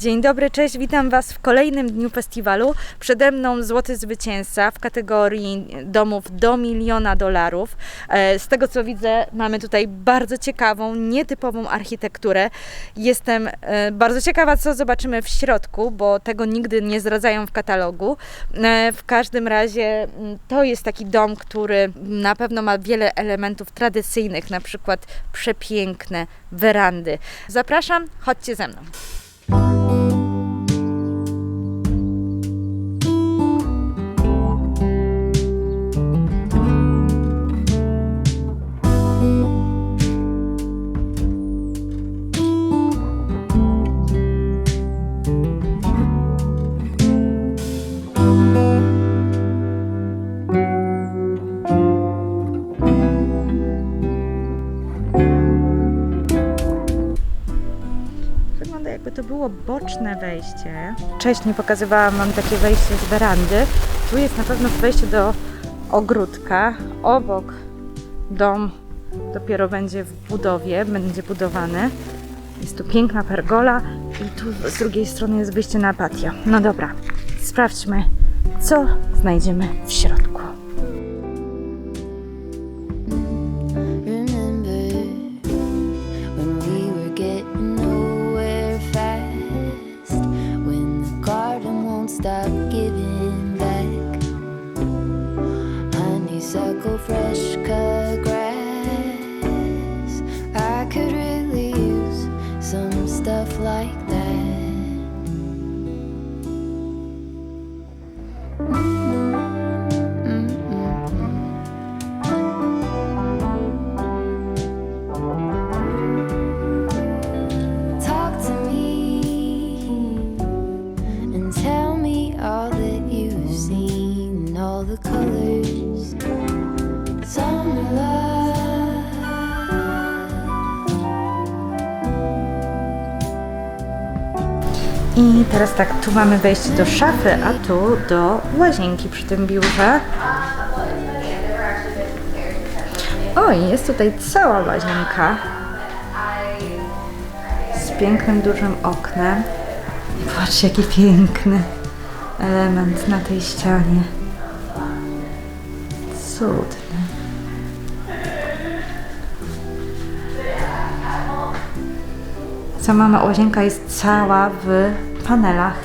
Dzień dobry, cześć, witam Was w kolejnym dniu festiwalu. Przede mną złoty zwycięzca w kategorii domów do miliona dolarów. E, Z tego co widzę, mamy tutaj bardzo ciekawą, nietypową architekturę. Jestem e, bardzo ciekawa, co zobaczymy w środku, bo tego nigdy nie zdradzają w katalogu. E, W każdym razie mm, to jest taki dom, który na pewno ma wiele elementów tradycyjnych, na przykład przepiękne werandy. Zapraszam, chodźcie ze mną. Boczne wejście. Wcześniej pokazywałam Wam takie wejście z werandy. Tu jest na pewno wejście do ogródka. Obok dom dopiero będzie w budowie, będzie budowany. Jest tu piękna pergola i tu z drugiej strony jest wyjście na patio. No dobra, sprawdźmy, co znajdziemy w środku. I teraz tak, tu mamy wejście do szafy, a tu do łazienki przy tym biurze. Oj, jest tutaj cała łazienka z pięknym, dużym oknem. Patrzcie, jaki piękny element na tej ścianie. Cudny. Sama łazienka jest cała w panelach.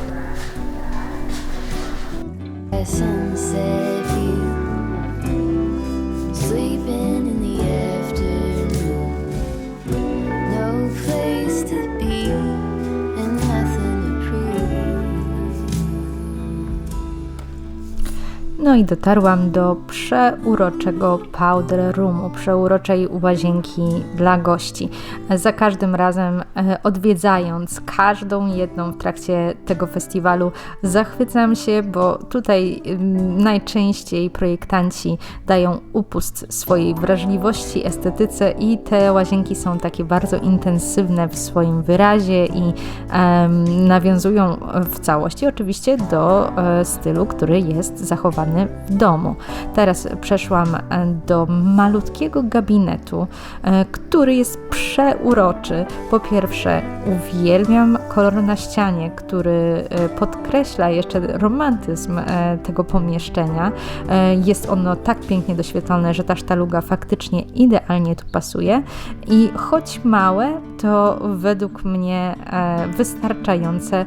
I dotarłam do przeuroczego powder roomu, przeuroczej łazienki dla gości. Za każdym razem e, odwiedzając każdą jedną w trakcie tego festiwalu zachwycam się, bo tutaj najczęściej projektanci dają upust swojej wrażliwości, estetyce i te łazienki są takie bardzo intensywne w swoim wyrazie i em, nawiązują w całości oczywiście do e, stylu, który jest zachowany w domu. Teraz przeszłam e, do malutkiego gabinetu, e, który jest przeuroczy. Po pierwsze, uwielbiam kolor na ścianie, który e, podkreśla jeszcze romantyzm tego pomieszczenia. Jest ono tak pięknie doświetlone, że ta sztaluga faktycznie idealnie tu pasuje i choć małe, to według mnie wystarczające,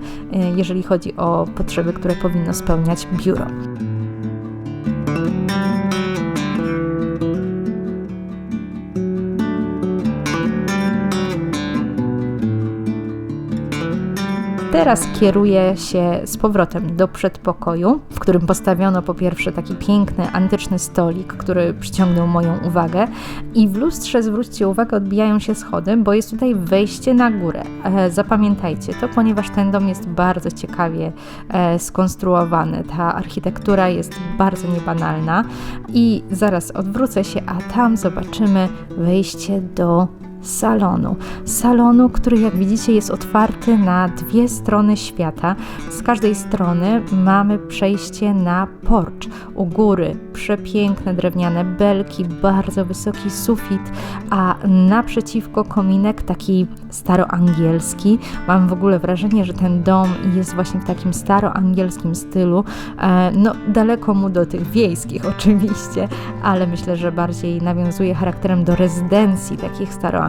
jeżeli chodzi o potrzeby, które powinno spełniać biuro. Música Teraz kieruję się z powrotem do przedpokoju, w którym postawiono po pierwsze taki piękny, antyczny stolik, który przyciągnął moją uwagę. I w lustrze zwróćcie uwagę, odbijają się schody, bo jest tutaj wejście na górę. E, zapamiętajcie to, ponieważ ten dom jest bardzo ciekawie e, skonstruowany. Ta architektura jest bardzo niebanalna. I zaraz odwrócę się, a tam zobaczymy wejście do salonu. Salonu, który jak widzicie jest otwarty na dwie strony świata. Z każdej strony mamy przejście na porcz. U góry przepiękne drewniane belki, bardzo wysoki sufit, a naprzeciwko kominek taki staroangielski. Mam w ogóle wrażenie, że ten dom jest właśnie w takim staroangielskim stylu. E, no, daleko mu do tych wiejskich oczywiście, ale myślę, że bardziej nawiązuje charakterem do rezydencji takich staroangielskich.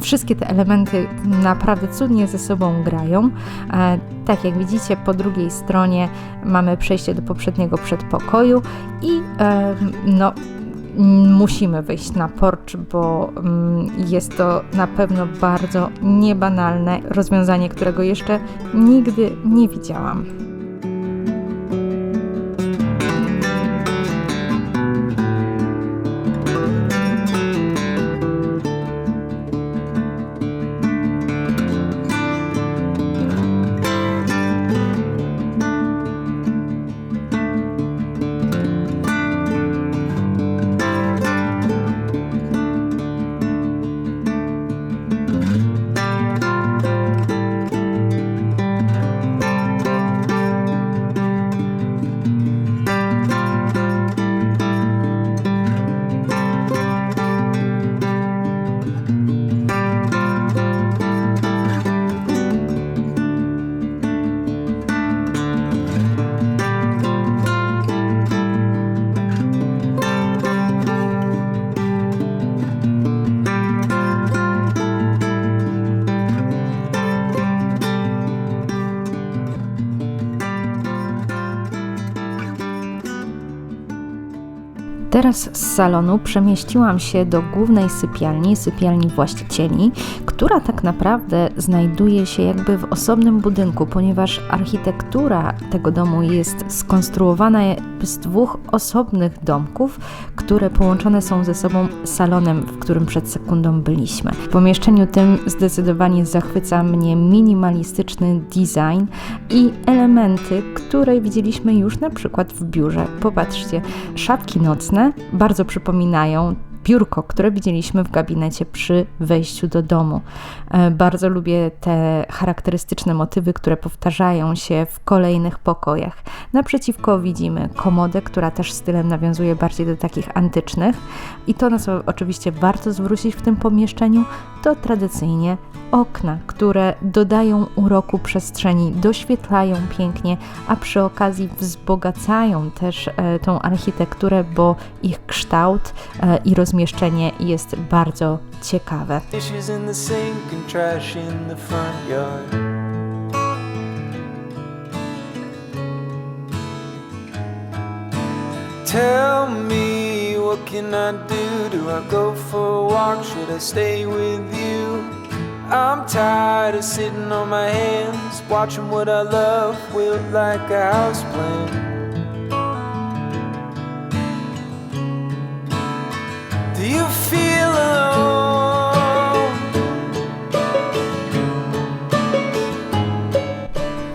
Wszystkie te elementy naprawdę cudnie ze sobą grają. E, tak jak widzicie, po drugiej stronie mamy przejście do poprzedniego przedpokoju i no musimy wyjść na porcz, bo mm, jest to na pewno bardzo niebanalne rozwiązanie, którego jeszcze nigdy nie widziałam. Z salonu przemieściłam się do głównej sypialni, sypialni właścicieli, która tak naprawdę znajduje się jakby w osobnym budynku, ponieważ architektura tego domu jest skonstruowana z dwóch osobnych domków, które połączone są ze sobą salonem, w którym przed sekundą byliśmy. W pomieszczeniu tym zdecydowanie zachwyca mnie minimalistyczny design i elementy, które widzieliśmy już na przykład w biurze. Popatrzcie, szafki nocne bardzo przypominają biurko, które widzieliśmy w gabinecie przy wejściu do domu. E, bardzo lubię te charakterystyczne motywy, które powtarzają się w kolejnych pokojach. Naprzeciwko widzimy komodę, która też stylem nawiązuje bardziej do takich antycznych. I to, na co oczywiście warto zwrócić w tym pomieszczeniu, to tradycyjnie okna, które dodają uroku przestrzeni, doświetlają pięknie, a przy okazji wzbogacają też e, tą architekturę, bo ich kształt e, i rozmieszczenie jest bardzo ciekawe. Tell me what can I do? Do I go for a walk? Should I stay with you? I'm tired of sitting on my hands, watching what I love wilt like a house plant. Do you feel alone?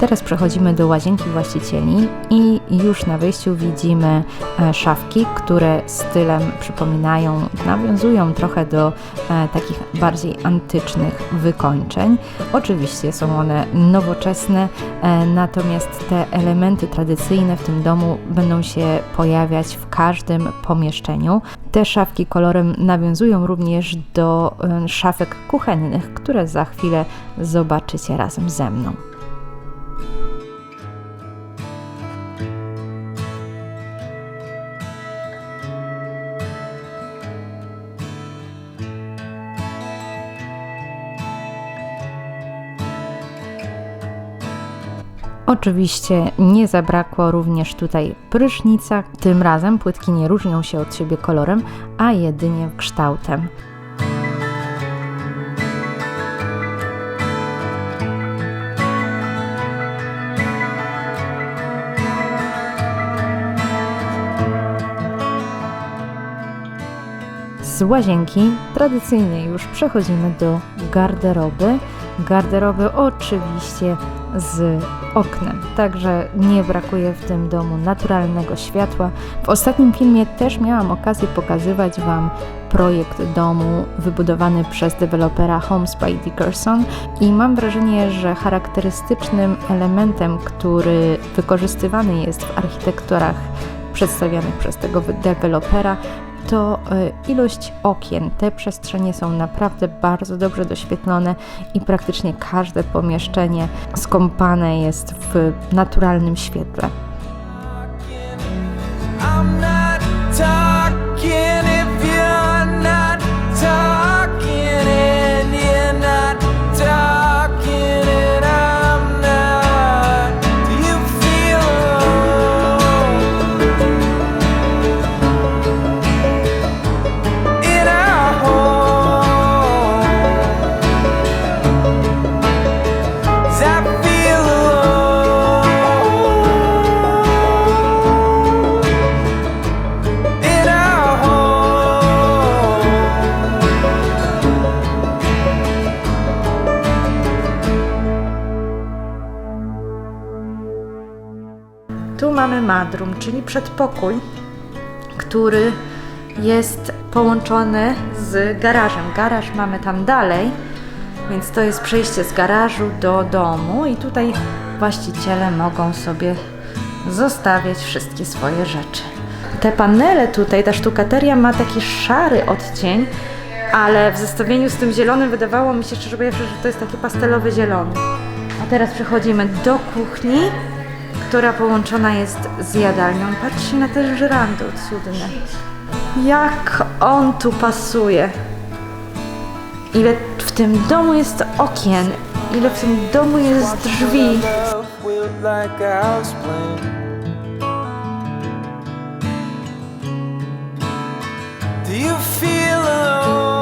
Teraz przechodzimy do łazienki właścicieli i już na wyjściu widzimy e, szafki, które stylem przypominają, nawiązują trochę do e, takich bardziej antycznych wykończeń. Oczywiście są one nowoczesne, e, natomiast te elementy tradycyjne w tym domu będą się pojawiać w każdym pomieszczeniu. Te szafki kolorem nawiązują również do szafek kuchennych, które za chwilę zobaczycie razem ze mną. Oczywiście nie zabrakło również tutaj prysznica. Tym razem płytki nie różnią się od siebie kolorem, a jedynie kształtem. Z łazienki tradycyjnie już przechodzimy do garderoby. Garderoby oczywiście z oknem, także nie brakuje w tym domu naturalnego światła. W ostatnim filmie też miałam okazję pokazywać Wam projekt domu wybudowany przez dewelopera Homes by Dickerson i mam wrażenie, że charakterystycznym elementem, który wykorzystywany jest w architekturach przedstawianych przez tego dewelopera, to e, ilość okien. Te przestrzenie są naprawdę bardzo dobrze doświetlone i praktycznie każde pomieszczenie skąpane jest w naturalnym świetle. Czyli przedpokój, który jest połączony z garażem. Garaż mamy tam dalej, więc to jest przejście z garażu do domu i tutaj właściciele mogą sobie zostawiać wszystkie swoje rzeczy. Te panele tutaj, ta sztukateria ma taki szary odcień, ale w zestawieniu z tym zielonym wydawało mi się szczerze że to jest taki pastelowy zielony. A teraz przechodzimy do kuchni która połączona jest z jadalnią. Patrzcie na ten żyrandol cudny. Jak on tu pasuje. Ile w tym domu jest okien, ile w tym domu jest drzwi. Do you feel alone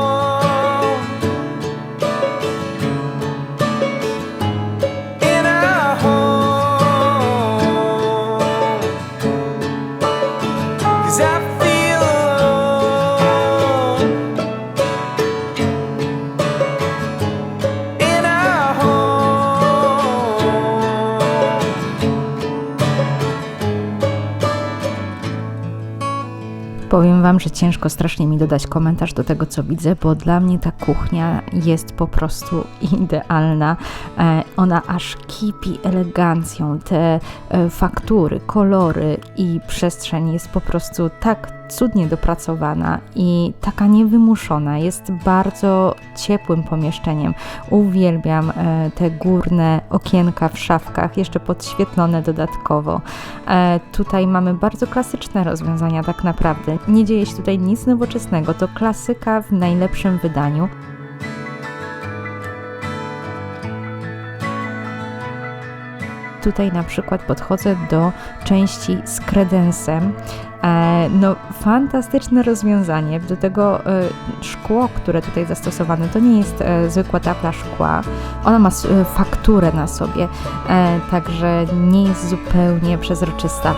Powiem Wam, że ciężko strasznie mi dodać komentarz do tego, co widzę, bo dla mnie ta kuchnia jest po prostu idealna. E, Ona aż kipi elegancją. Te e, faktury, kolory i przestrzeń jest po prostu tak cudnie dopracowana i taka niewymuszona. Jest bardzo ciepłym pomieszczeniem. Uwielbiam e, te górne okienka w szafkach, jeszcze podświetlone dodatkowo. E, Tutaj mamy bardzo klasyczne rozwiązania, tak naprawdę. Nie dzieje się tutaj nic nowoczesnego, to klasyka w najlepszym wydaniu. Tutaj na przykład podchodzę do części z kredensem. E, no, fantastyczne rozwiązanie. Do tego e, szkło, które tutaj zastosowane, to nie jest e, zwykła tafla szkła. Ona ma fakturę na sobie, także nie jest zupełnie przezroczysta.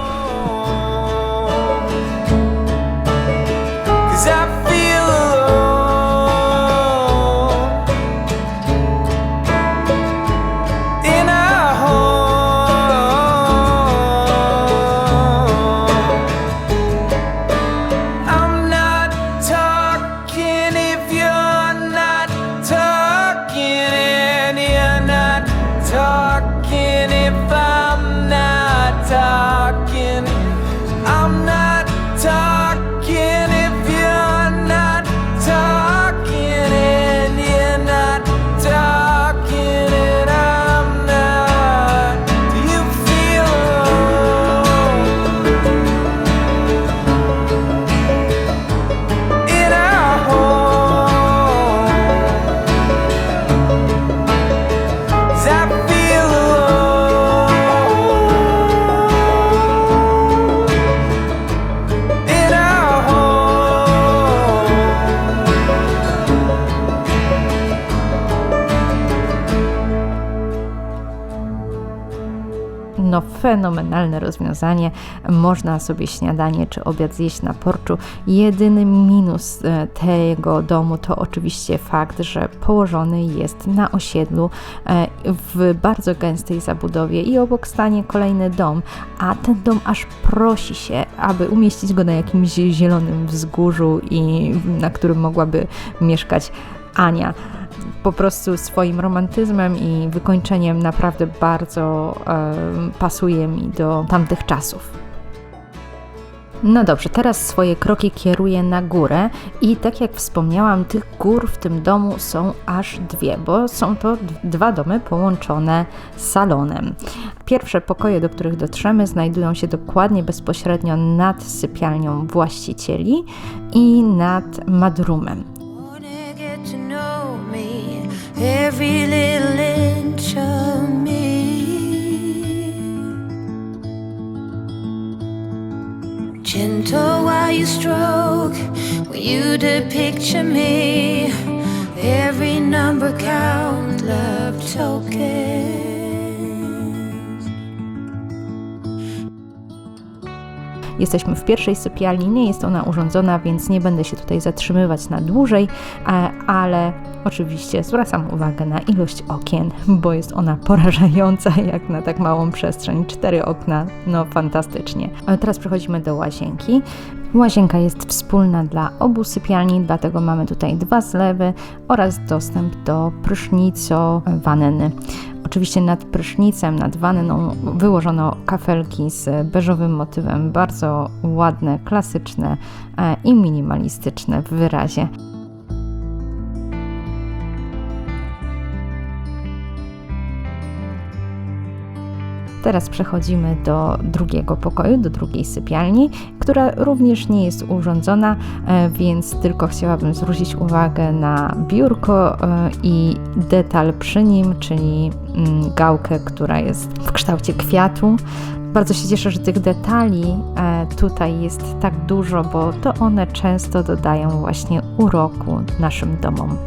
Fenomenalne rozwiązanie. Można sobie śniadanie czy obiad zjeść na porczu. Jedyny minus e, tego domu to oczywiście fakt, że położony jest na osiedlu e, w bardzo gęstej zabudowie i obok stanie kolejny dom, a ten dom aż prosi się, aby umieścić go na jakimś zielonym wzgórzu i na którym mogłaby mieszkać Ania po prostu swoim romantyzmem i wykończeniem naprawdę bardzo e, pasuje mi do tamtych czasów. No dobrze, teraz swoje kroki kieruję na górę i tak jak wspomniałam, tych gór w tym domu są aż dwie, bo są to dwa domy połączone salonem. Pierwsze pokoje, do których dotrzemy, znajdują się dokładnie bezpośrednio nad sypialnią właścicieli i nad madrumem. Me, every little inch of me. Gentle while you stroke, when you depicture me, every number count, love tokens. Jesteśmy w pierwszej sypialni, nie jest ona urządzona, więc nie będę się tutaj zatrzymywać na dłużej, e, ale oczywiście zwracam uwagę na ilość okien, bo jest ona porażająca jak na tak małą przestrzeń. Cztery okna, no fantastycznie. Teraz przechodzimy do łazienki. Łazienka jest wspólna dla obu sypialni, dlatego mamy tutaj dwa zlewy oraz dostęp do prysznico wanny. Oczywiście nad prysznicem, nad wanną wyłożono kafelki z beżowym motywem, bardzo ładne, klasyczne e, i minimalistyczne w wyrazie. Teraz przechodzimy do drugiego pokoju, do drugiej sypialni, która również nie jest urządzona, e, więc tylko chciałabym zwrócić uwagę na biurko e, i detal przy nim, czyli mm, gałkę, która jest w kształcie kwiatu. Bardzo się cieszę, że tych detali e, tutaj jest tak dużo, bo to one często dodają właśnie uroku naszym domom.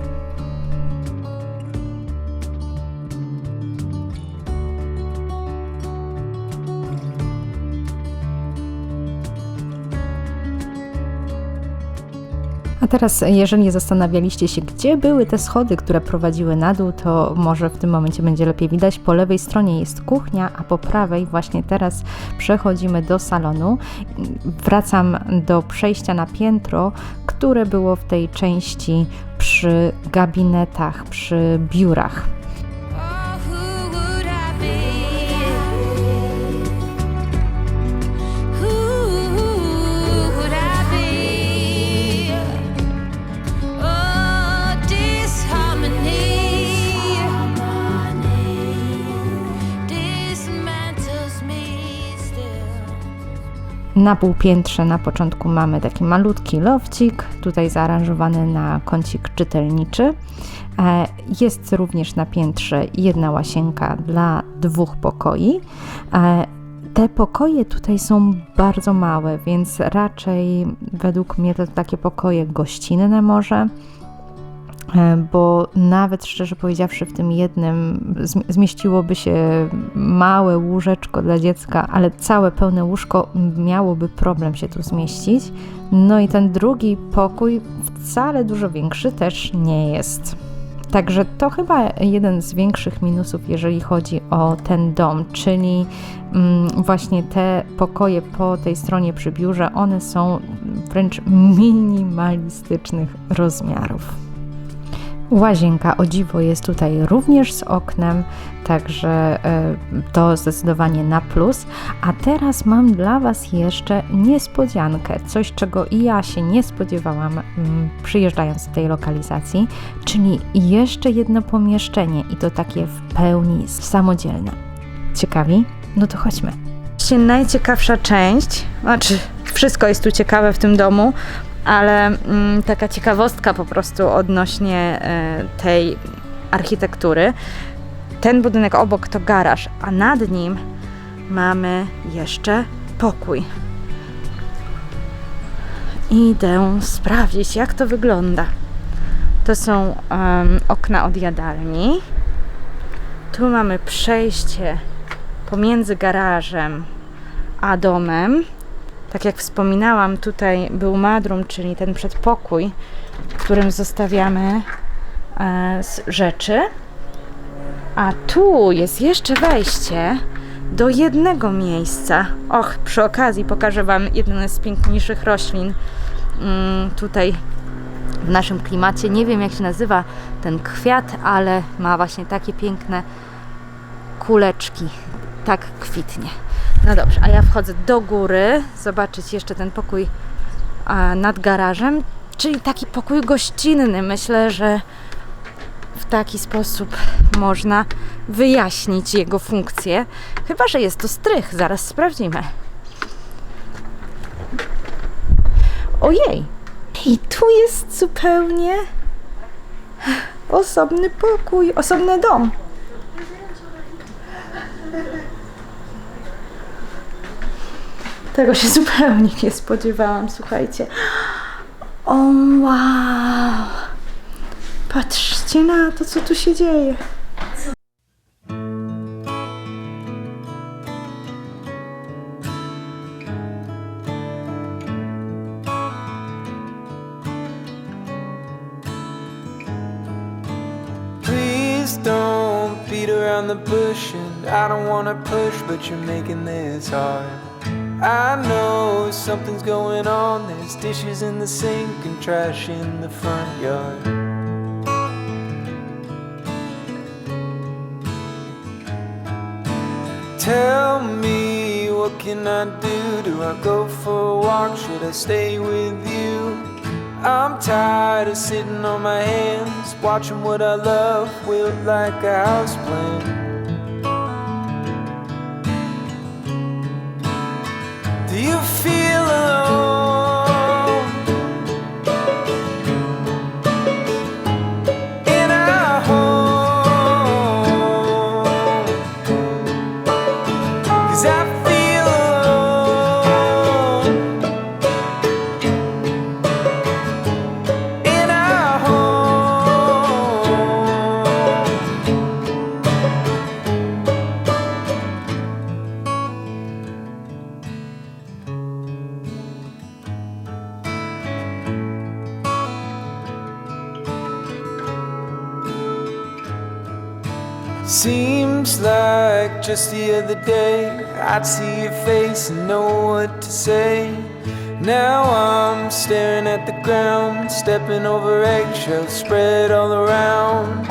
Teraz, jeżeli zastanawialiście się, gdzie były te schody, które prowadziły na dół, to może w tym momencie będzie lepiej widać. Po lewej stronie jest kuchnia, a po prawej właśnie teraz przechodzimy do salonu. Wracam do przejścia na piętro, które było w tej części przy gabinetach, przy biurach. Na półpiętrze na początku mamy taki malutki lofcik, tutaj zaaranżowany na kącik czytelniczy. E, Jest również na piętrze jedna łazienka dla dwóch pokoi. E, Te pokoje tutaj są bardzo małe, więc raczej według mnie to takie pokoje gościnne może. E, Bo nawet szczerze powiedziawszy, w tym jednym zm- zmieściłoby się małe łóżeczko dla dziecka, ale całe pełne łóżko miałoby problem się tu zmieścić. No i ten drugi pokój, wcale dużo większy, też nie jest. Także to chyba jeden z większych minusów, jeżeli chodzi o ten dom, czyli mm, właśnie te pokoje po tej stronie przy biurze, one są wręcz minimalistycznych rozmiarów. Łazienka o dziwo jest tutaj również z oknem, także e, to zdecydowanie na plus. A teraz mam dla Was jeszcze niespodziankę, coś czego i ja się nie spodziewałam mm, przyjeżdżając do tej lokalizacji, czyli jeszcze jedno pomieszczenie i to takie w pełni samodzielne. Ciekawi? No to chodźmy. Najciekawsza część, znaczy wszystko jest tu ciekawe w tym domu, ale mm, taka ciekawostka po prostu odnośnie e, tej architektury. Ten budynek obok to garaż, a nad nim mamy jeszcze pokój. Idę sprawdzić, jak to wygląda. To są em, okna od jadalni. Tu mamy przejście pomiędzy garażem a domem. Tak jak wspominałam, tutaj był madrum, czyli ten przedpokój, w którym zostawiamy e, rzeczy. A tu jest jeszcze wejście do jednego miejsca. Och, przy okazji pokażę Wam jeden z piękniejszych roślin mm, tutaj w naszym klimacie. Nie wiem, jak się nazywa ten kwiat, ale ma właśnie takie piękne kuleczki. Tak kwitnie. No dobrze, a ja wchodzę do góry, zobaczyć jeszcze ten pokój nad garażem, czyli taki pokój gościnny. Myślę, że w taki sposób można wyjaśnić jego funkcję. Chyba, że jest to strych, zaraz sprawdzimy. Ojej! I tu jest zupełnie osobny pokój, osobny dom. Tego się zupełnie nie spodziewałam, słuchajcie. O wow! Patrzcie na to, co tu się dzieje. The bush and I don't push, but you're making this hard. I know something's going on. There's dishes in the sink and trash in the front yard. Tell me what can I do? Do I go for a walk? Should I stay with you? I'm tired of sitting on my hands, watching what I love wilt like a house just the other day I'd see your face and know what to say. Now I'm staring at the ground, stepping over eggshells spread all around.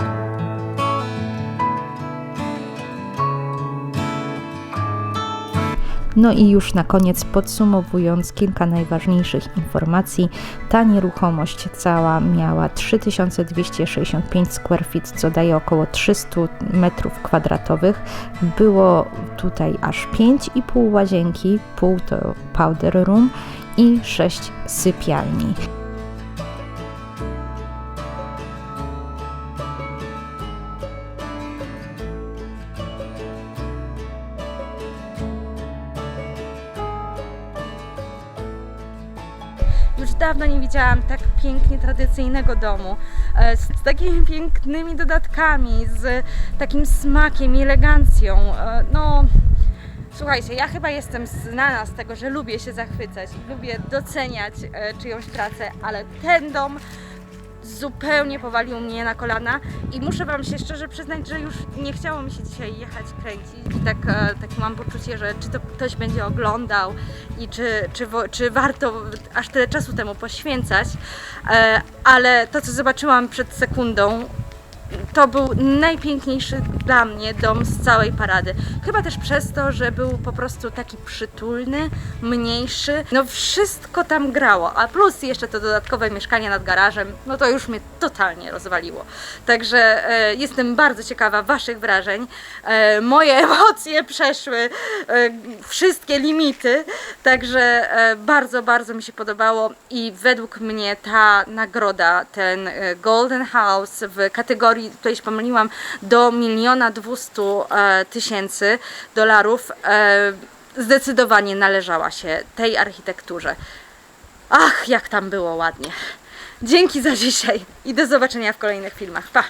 No i już na koniec podsumowując kilka najważniejszych informacji, ta nieruchomość cała miała 3265 square feet, co daje około 300 metrów kwadratowych. Było tutaj aż 5,5 łazienki, pół to powder room i 6 sypialni. Widziałam tak pięknie tradycyjnego domu, e, z takimi pięknymi dodatkami, z takim smakiem i elegancją. E, No, słuchajcie, ja chyba jestem znana z tego, że lubię się zachwycać, lubię doceniać e, czyjąś pracę, ale ten dom zupełnie powalił mnie na kolana i muszę Wam się szczerze przyznać, że już nie chciało mi się dzisiaj jechać kręcić. I tak, tak mam poczucie, że czy to ktoś będzie oglądał i czy, czy, czy warto aż tyle czasu temu poświęcać, E, ale to, co zobaczyłam przed sekundą, to był najpiękniejszy dla mnie dom z całej parady. Chyba też przez to, że był po prostu taki przytulny, mniejszy. No wszystko tam grało, a plus jeszcze to dodatkowe mieszkanie nad garażem, no to już mnie totalnie rozwaliło. Także e, jestem bardzo ciekawa Waszych wrażeń. E, moje emocje przeszły e, wszystkie limity, także e, bardzo, bardzo mi się podobało i według mnie ta nagroda, ten e, Golden House w kategorii, tutaj się pomyliłam, do miliona dwustu e, tysięcy dolarów e, zdecydowanie należała się tej architekturze. Ach, jak tam było ładnie. Dzięki za dzisiaj i do zobaczenia w kolejnych filmach. Pa!